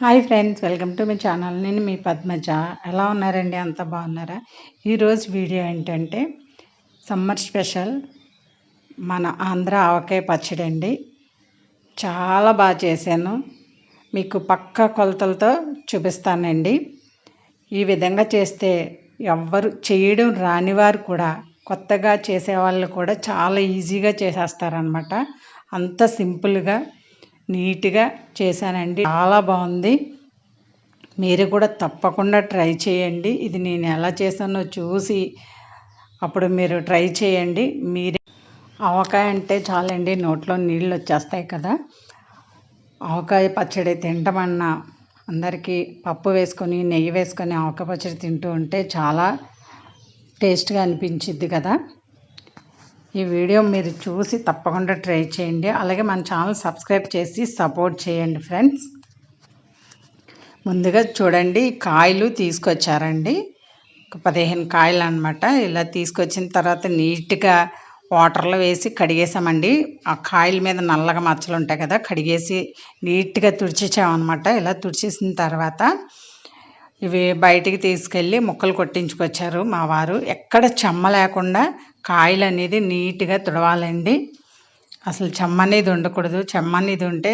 Hi friends welcome to my channel. నేను మీ పద్మజ. ఎలా ఉన్నారండి? అంత బాగున్నారా? ఈరోజు వీడియో ఏంటంటే సమ్మర్ స్పెషల్ మన ఆంధ్ర ఆవకాయ పచ్చడి అండి. చాలా బాగా చేశాను. మీకు పక్క కొలతలతో చూపిస్తానండి. ఈ విధంగా చేస్తే ఎవ్వరు చేయడం రానివారు కూడా కొత్తగా చేసేవాళ్ళు కూడా చాలా ఈజీగా చేసేస్తారనమాట అంత సింపుల్గా నీట్గా చేశానండి. చాలా బాగుంది మీరు కూడా తప్పకుండా ట్రై చేయండి. ఇది నేను ఎలా చేశానో చూసి అప్పుడు మీరు ట్రై చేయండి. మీరే ఆవకాయ అంటే చాలండి. నోట్లో నీళ్ళు వచ్చేస్తాయి కదా. ఆవకాయ పచ్చడి తింటామన్నా అందరికీ పప్పు వేసుకొని నెయ్యి వేసుకొని ఆవకాయ పచ్చడి తింటూ ఉంటే చాలా టేస్ట్గా అనిపించిద్ది కదా. ఈ వీడియో మీరు చూసి తప్పకుండా ట్రై చేయండి. అలాగే మన ఛానల్ సబ్స్క్రైబ్ చేసి సపోర్ట్ చేయండి ఫ్రెండ్స్. ముందుగా చూడండి కాయలు తీసుకొచ్చారండి. ఒక పదిహేను కాయలు అనమాట ఇలా తీసుకొచ్చిన తర్వాత నీట్గా వాటర్లో వేసి కడిగేసామండి. ఆ కాయల మీద నల్లగా మచ్చలు ఉంటాయి కదా కడిగేసి నీట్గా తుడిచేసామన్నమాట. ఇలా తుడిచేసిన తర్వాత ఇవి బయటికి తీసుకెళ్ళి ముక్కలు కొట్టించుకొచ్చారు మా వారు. ఎక్కడ చెమ్మ లేకుండా కాయలు అనేది నీట్గా తుడవాలండి. అసలు చెమ్మ అనేది ఉండకూడదు. చెమ్మ అనేది ఉంటే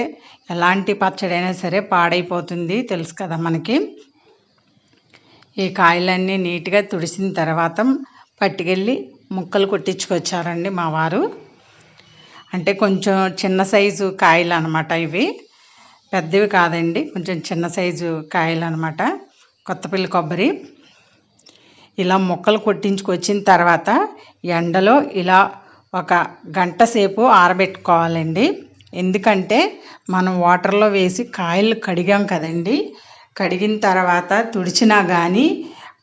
ఎలాంటి పచ్చడి అయినా సరే పాడైపోతుంది. తెలుసు కదా మనకి. ఈ కాయలన్నీ నీట్గా తుడిసిన తర్వాత పట్టుకెళ్ళి ముక్కలు కొట్టించుకొచ్చారండి మా వారు. అంటే కొంచెం చిన్న సైజు కాయలు అనమాట ఇవి. పెద్దవి కాదండి. కొంచెం చిన్న సైజు కాయలు అనమాట కొత్తపల్లి కొబ్బరి. ఇలా ముక్కలు కొట్టించుకొచ్చిన తర్వాత ఎండలో ఇలా ఒక గంట సేపు ఆరబెట్టుకోవాలండి. ఎందుకంటే మనం వాటర్లో వేసి కాయలు కడిగాం కదండి. కడిగిన తర్వాత తుడిచినా కానీ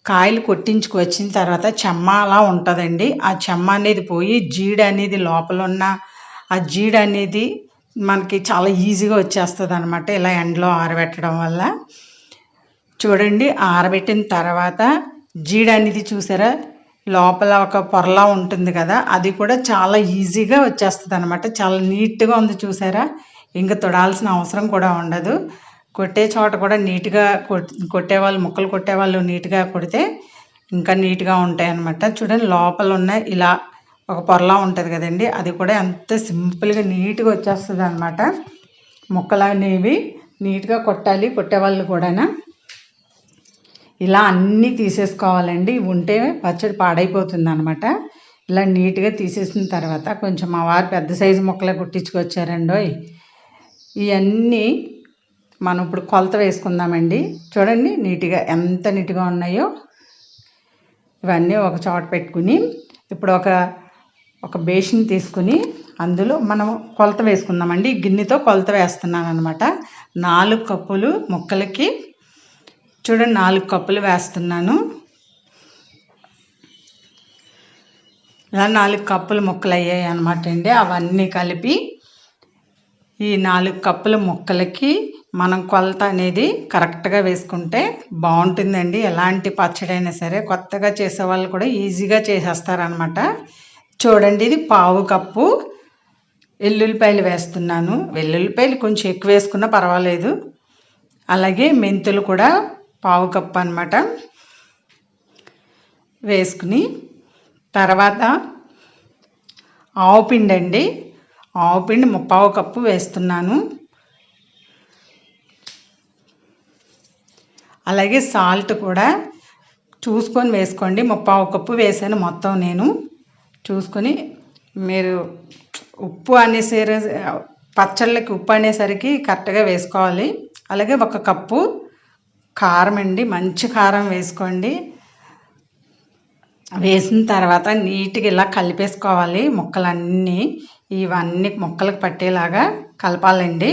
కాయలు కొట్టించుకొచ్చిన తర్వాత చెమ్మ అలా ఉంటుందండి. ఆ చెమ్మ అనేది పోయి జీడ అనేది లోపల ఉన్న ఆ జీడ అనేది మనకి చాలా ఈజీగా వచ్చేస్తుంది అనమాట ఇలా ఎండలో ఆరబెట్టడం వల్ల. చూడండి ఆరబెట్టిన తర్వాత జీడ అనేది చూసారా? లోపల ఒక పొరలా ఉంటుంది కదా అది కూడా చాలా ఈజీగా వచ్చేస్తుంది అనమాట చాలా నీట్గా ఉంది చూసారా? ఇంకా తొడాల్సిన అవసరం కూడా ఉండదు. కొట్టే చోట కూడా నీట్గా కొట్టేవాళ్ళు ముక్కలు కొట్టేవాళ్ళు నీట్గా కొడితే ఇంకా నీట్గా ఉంటాయి అనమాట చూడండి లోపల ఉన్న ఇలా ఒక పొరలా ఉంటుంది కదండి అది కూడా ఎంత సింపుల్గా నీట్గా వచ్చేస్తుంది అనమాట ముక్కలు అనేవి నీట్గా కొట్టాలి కొట్టేవాళ్ళు కూడా ఇలా అన్నీ తీసేసుకోవాలండి. ఉంటే పచ్చడి పాడైపోతుంది అనమాట ఇలా నీట్గా తీసేసిన తర్వాత కొంచెం మా వారు పెద్ద సైజు ముక్కలే కుట్టించుకొచ్చారండి ఇవన్నీ మనం ఇప్పుడు కొలత వేసుకుందామండి. చూడండి నీట్గా ఎంత నీట్గా ఉన్నాయో. ఇవన్నీ ఒక చోట పెట్టుకుని ఇప్పుడు ఒక ఒక బేషన్ తీసుకుని అందులో మనం కొలత వేసుకుందామండి. గిన్నెతో కొలత వేస్తున్నాను అనమాట నాలుగు కప్పులు ముక్కలకి చూడండి నాలుగు కప్పులు వేస్తున్నాను. ఇలా నాలుగు కప్పులు ముక్కలు అయ్యాయి అనమాట అండి. అవన్నీ కలిపి ఈ నాలుగు కప్పుల ముక్కలకి మనం కొలత అనేది కరెక్ట్గా వేసుకుంటే బాగుంటుందండి. ఎలాంటి పచ్చడి అయినా సరే కొత్తగా చేసే వాళ్ళు కూడా ఈజీగా చేసేస్తారనమాట చూడండి ఇది పావు కప్పు వెల్లుల్లిపాయలు వేస్తున్నాను. వెల్లుల్లిపాయలు కొంచెం ఎక్కువ వేసుకున్నా పర్వాలేదు. అలాగే మెంతులు కూడా పావు కప్పు అనమాట వేసుకుని తర్వాత ఆవు పిండి అండి. ఆవు పిండి ముప్పావు కప్పు వేస్తున్నాను. అలాగే సాల్ట్ కూడా చూసుకొని వేసుకోండి. ముప్పావు కప్పు వేసాను మొత్తం నేను. చూసుకొని మీరు ఉప్పు అనేసరి పచ్చళ్ళకి ఉప్పు అనేసరికి కరెక్ట్గా వేసుకోవాలి. అలాగే ఒక కప్పు కారం అండి మంచి కారం వేసుకోండి. వేసిన తర్వాత నీట్గా ఇలా కలిపేసుకోవాలి ముక్కలన్నీ. ఇవన్నీ ముక్కలకు పట్టేలాగా కలపాలండి.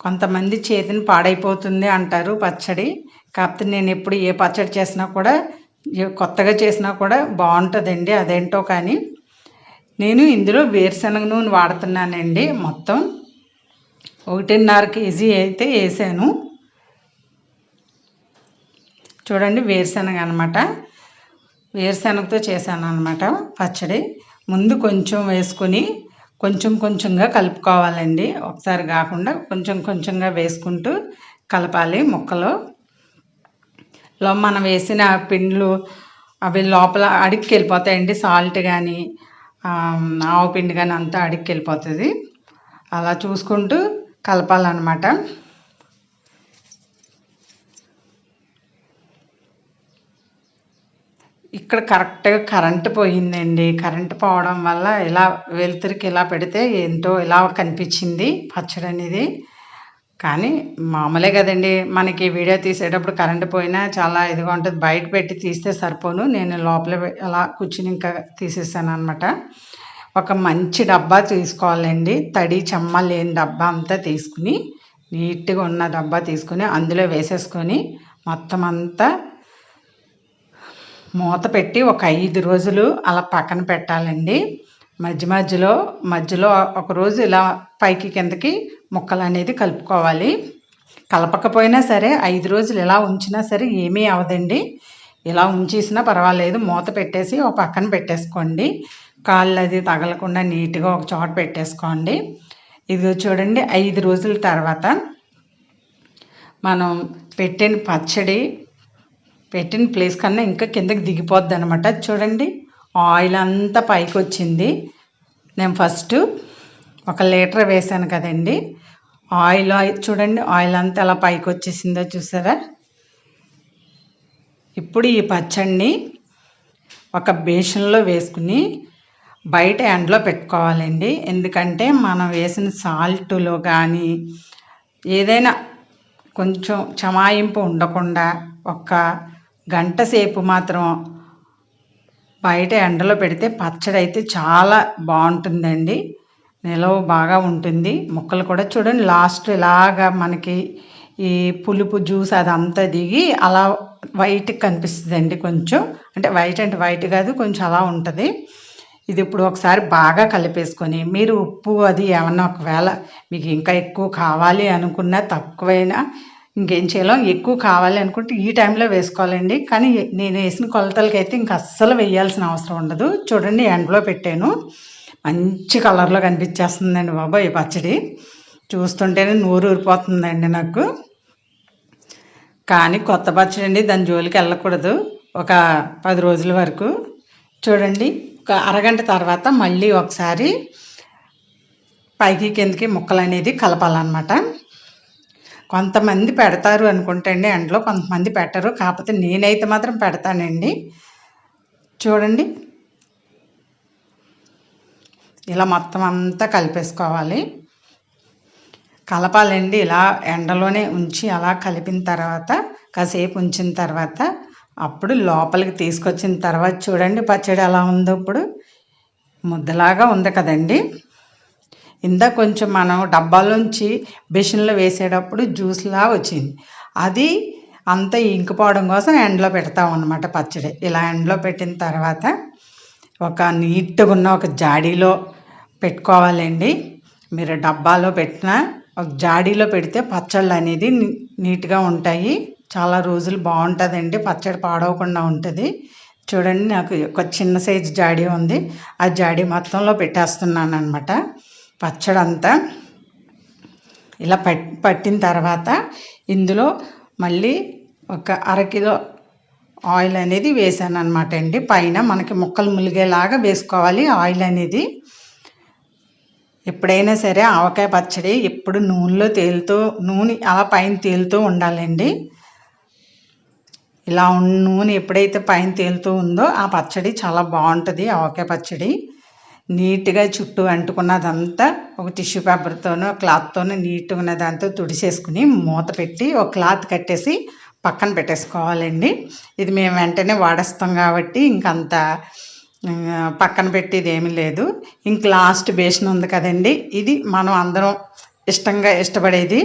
కొంతమంది చేతిని పాడైపోతుంది అంటారు పచ్చడి. కాకపోతే నేను ఎప్పుడు ఏ పచ్చడి చేసినా కూడా కొత్తగా చేసినా కూడా బాగుంటుందండి అదేంటో కానీ. నేను ఇందులో వేరుశనగ నూనె వాడుతున్నానండి మొత్తం. ఒకటిన్నర కేజీ అయితే వేసాను. చూడండి వేరుశనగ అనమాట వేరుశనగతో చేశాను అనమాట పచ్చడి. ముందు కొంచెం వేసుకొని కొంచెం కొంచెంగా కలుపుకోవాలండి. ఒకసారి కాకుండా కొంచెం కొంచెంగా వేసుకుంటూ కలపాలి ముక్కలు. లో మనం వేసిన పిండ్లు అవి లోపల అడిక్కి వెళ్ళిపోతాయండి. సాల్ట్ కానీ ఆవు పిండి కానీ అంతా అడిక్కి వెళ్ళిపోతుంది. అలా చూసుకుంటూ కలపాలన్నమాట. ఇక్కడ కరెక్ట్గా కరెంటు పోయిందండి. కరెంటు పోవడం వల్ల ఇలా వెలుతురికి ఇలా పెడితే ఏంటో ఇలా కనిపించింది పచ్చడి అనేది కానీ మామూలే కదండి. మనకి వీడియో తీసేటప్పుడు కరెంటు పోయినా చాలా ఇదిగా ఉంటుంది. బయట పెట్టి తీస్తే సరిపోను. నేను లోపల అలా కూర్చుని ఇంకా తీసేసాను అనమాట ఒక మంచి డబ్బా తీసుకోవాలండి. తడి చెమ్మ లేని డబ్బా అంతా తీసుకుని నీట్గా ఉన్న డబ్బా తీసుకుని అందులో వేసేసుకొని మొత్తం అంతా మూత పెట్టి ఒక ఐదు రోజులు అలా పక్కన పెట్టాలండి. మధ్య మధ్యలో మధ్యలో ఒక రోజు ఇలా పైకి కిందకి ముక్కలు అనేది కలుపుకోవాలి. కలపకపోయినా సరే ఐదు రోజులు ఇలా ఉంచినా సరే ఏమీ అవదండి. ఇలా ఉంచేసినా పర్వాలేదు. మూత పెట్టేసి ఒక పక్కన పెట్టేసుకోండి. కాళ్ళు అది తగలకుండా నీట్గా ఒక చోట పెట్టేసుకోండి. ఇది చూడండి ఐదు రోజుల తర్వాత మనం పెట్టిన పచ్చడి పెట్టిన ప్లేస్ కన్నా ఇంకా కిందకి దిగిపోద్ది అనమాట చూడండి ఆయిల్ అంతా పైకి వచ్చింది నేను ఫస్ట్ ఒక లీటర్ వేసాను కదండి. ఆయిల్ చూడండి ఆయిల్ అంతా ఎలా పైకి వచ్చేసిందో చూసారా? ఇప్పుడు ఈ పచ్చడిని ఒక బేషన్లో వేసుకుని బయట ఎండలో పెట్టుకోవాలండి. ఎందుకంటే మనం వేసిన సాల్ట్లో కానీ ఏదైనా కొంచెం చమాయింపు ఉండకుండా ఒక గంట సేపు మాత్రం బయట ఎండలో పెడితే పచ్చడి అయితే చాలా బాగుంటుందండి. నిలవ బాగా ఉంటుంది. ముక్కలు కూడా చూడండి లాస్ట్ ఇలాగా మనకి ఈ పులుపు జ్యూస్ అదంతా దిగి అలా వైట్ కనిపిస్తుందండి కొంచెం. అంటే వైట్ అంటే వైట్ కాదు కొంచెం అలా ఉంటుంది. ఇది ఇప్పుడు ఒకసారి బాగా కలిపేసుకొని మీరు ఉప్పు అది ఏమన్నా ఒకవేళ మీకు ఇంకా ఎక్కువ కావాలి అనుకున్నా తక్కువైనా ఇంకేం చేయాలో ఎక్కువ కావాలి అనుకుంటే ఈ టైంలో వేసుకోవాలండి. కానీ నేను వేసిన కొలతలకి అయితే ఇంక అస్సలు వేయాల్సిన అవసరం ఉండదు. చూడండి ఎండలో పెట్టాను. మంచి కలర్లో కనిపించేస్తుందండి బాబా ఈ పచ్చడి. చూస్తుంటేనే నోరు ఊరిపోతుందండి నాకు. కానీ కొత్త పచ్చడి అండి దాని జోలికి వెళ్ళకూడదు. ఒక పది రోజుల వరకు చూడండి ఒక అరగంట తర్వాత మళ్ళీ ఒకసారి పైకి కిందకి ముక్కలు అనేది కలపాలన్నమాట. కొంతమంది పెడతారు అనుకుంటండి ఎండలో కొంతమంది పెట్టరు. కాకపోతే నేనైతే మాత్రం పెడతానండి. చూడండి. ఇలా మొత్తం అంతా కలిపేసుకోవాలి. కలపాలండి ఇలా ఎండలోనే ఉంచి అలా కలిపిన తర్వాత కాసేపు ఉంచిన తర్వాత అప్పుడు లోపలికి తీసుకొచ్చిన తర్వాత చూడండి పచ్చడి ఎలా ఉందో ఇప్పుడు. ముద్దలాగా ఉంది కదండి. ఇందా కొంచెం మనం డబ్బాలోంచి బెషన్లో వేసేటప్పుడు జ్యూస్లా వచ్చింది. అది అంత ఇంకిపోవడం కోసం ఎండలో పెడతాం అనమాట పచ్చడి. ఇలా ఎండలో పెట్టిన తర్వాత ఒక నీట్గా ఉన్న ఒక జాడీలో పెట్టుకోవాలండి. మీరు డబ్బాలో పెట్టిన ఒక జాడీలో పెడితే పచ్చళ్ళు అనేది నీట్గా ఉంటాయి. చాలా రోజులు బాగుంటుందండి. పచ్చడి పాడవకుండా ఉంటుంది. చూడండి నాకు ఒక చిన్న సైజు జాడీ ఉంది. ఆ జాడీ మొత్తంలో పెట్టేస్తున్నాను అనమాట పచ్చడి అంతా ఇలా పట్ పట్టిన తర్వాత ఇందులో మళ్ళీ ఒక అరకిలో ఆయిల్ అనేది వేసాను అనమాట అండి. పైన మనకి ముక్కలు ములిగేలాగా వేసుకోవాలి ఆయిల్ అనేది. ఎప్పుడైనా సరే ఆవకాయ పచ్చడి ఎప్పుడు నూనెలో తేలుతూ నూనె అలా పైన తేలుతూ ఉండాలండి. ఇలా నూనె ఎప్పుడైతే పైన తేలుతూ ఉందో ఆ పచ్చడి చాలా బాగుంటుంది ఆవకాయ పచ్చడి. నీట్గా చుట్టూ అంటుకున్నదంతా ఒక టిష్యూ పేపర్తోనో క్లాత్తోనో నీట్గా ఉన్న దాంతో తుడిసేసుకుని మూత పెట్టి ఒక క్లాత్ కట్టేసి పక్కన పెట్టేసుకోవాలండి. ఇది మేము వెంటనే వాడేస్తాం కాబట్టి ఇంకంత పక్కన పెట్టేది ఏమీ లేదు. ఇంక లాస్ట్ బేషన్ ఉంది కదండి ఇది మనం అందరం ఇష్టంగా ఇష్టపడేది.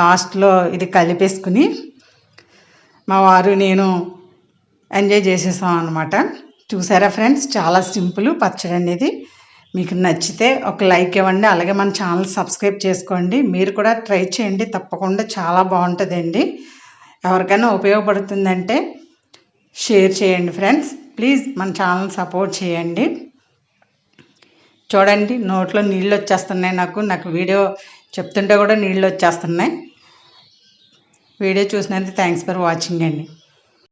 లాస్ట్లో ఇది కలిపేసుకుని మా వారు నేను ఎంజాయ్ చేసేసాం అనమాట చూసారా ఫ్రెండ్స్? చాలా సింపుల్ పచ్చడి అనేది మీకు నచ్చితే ఒక లైక్ ఇవ్వండి అలాగే మన ఛానల్ సబ్స్క్రైబ్ చేసుకోండి. మీరు కూడా ట్రై చేయండి తప్పకుండా చాలా బాగుంటుందండి. ఎవరికైనా ఉపయోగపడుతుందంటే షేర్ చేయండి ఫ్రెండ్స్. ప్లీజ్ మన ఛానల్ సపోర్ట్ చేయండి. చూడండి నోట్లో నీళ్ళు వచ్చేస్తున్నాయి నాకు. నాకు వీడియో చెప్తుంటే కూడా నీళ్ళు వచ్చేస్తున్నాయి. వీడియో చూసినందుకు థ్యాంక్స్ ఫర్ వాచింగ్ అండి.